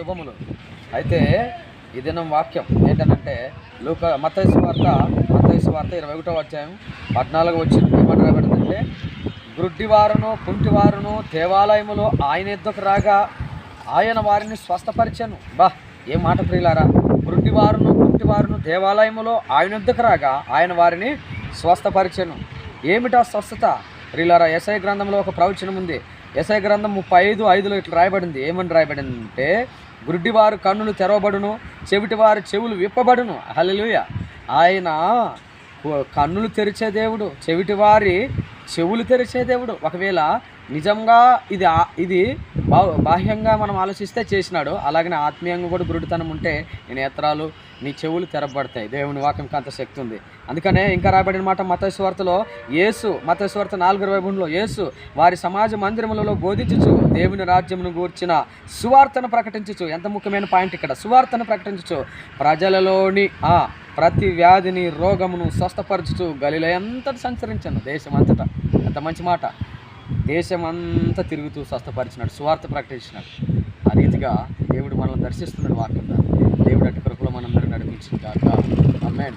శుభములు. అయితే ఈ దినం వాక్యం ఏంటంటే లూక మతైసు వార్త మతైసు వార్త ఇరవై ఒకటో అధ్యాయం పద్నాలుగు వచ్చిన ఏమని రాబడిందంటే గుడ్డివారును కుంటివారును దేవాలయములో ఆయన ఎద్దుకు రాగా ఆయన వారిని స్వస్థపరిచాను. బా ఏం మాట ప్రియులారా? గ్రుడ్డివారును కుంటివారును దేవాలయములో ఆయన ఎద్దుకు రాగా ఆయన వారిని స్వస్థపరిచాను. ఏమిటా స్వస్థత? ప్రియులారా ఎస్ఐ గ్రంథంలో ఒక ప్రవచనం ఉంది ఎస్ఐ గ్రంథం ముప్పై ఐదు ఐదులో ఇట్లా రాయబడింది. ఏమని రాయబడింది అంటే గుడ్డివారు కన్నులు తెరవబడును చెవిటివారి చెవులు విప్పబడును. హలలుయ ఆయన కన్నులు తెరిచే దేవుడు చెవిటివారి చెవులు తెరిచే దేవుడు. ఒకవేళ నిజంగా ఇది ఇది బా బాహ్యంగా మనం ఆలోచిస్తే చేసినాడు అలాగనే ఆత్మీయంగా కూడా గురుడితనం ఉంటే నీ నేత్రాలు నీ చెవులు తెరబడతాయి దేవుని వాక్యంకి అంత శక్తి ఉంది. అందుకనే ఇంకా రాబడిన మాట మతస్వార్తలో యేసు మతస్వార్త నాలుగు ఇరవై మూడులో యేసు వారి సమాజ మందిరములలో బోధించుచు దేవుని రాజ్యమును గూర్చిన సువార్తను ప్రకటించచ్చు ఎంత ముఖ్యమైన పాయింట్ ఇక్కడ? సువార్తను ప్రకటించచ్చు ప్రజలలోని ప్రతి వ్యాధిని రోగమును స్వస్థపరుచుతూ గలిలో ఎంతటి సంచరించాను? దేశం అంతటా అంత మంచి మాట? దేశమంతా తిరుగుతూ స్వస్థపరిచినాడు సువార్త ప్రకటించినాడు. ఆ రీతిగా దేవుడు మనల్ని దర్శిస్తున్నాడు వాక్యం దేవుడు అటు కృపలో మనందరూ నడిపించింది కాక అమ్మాయి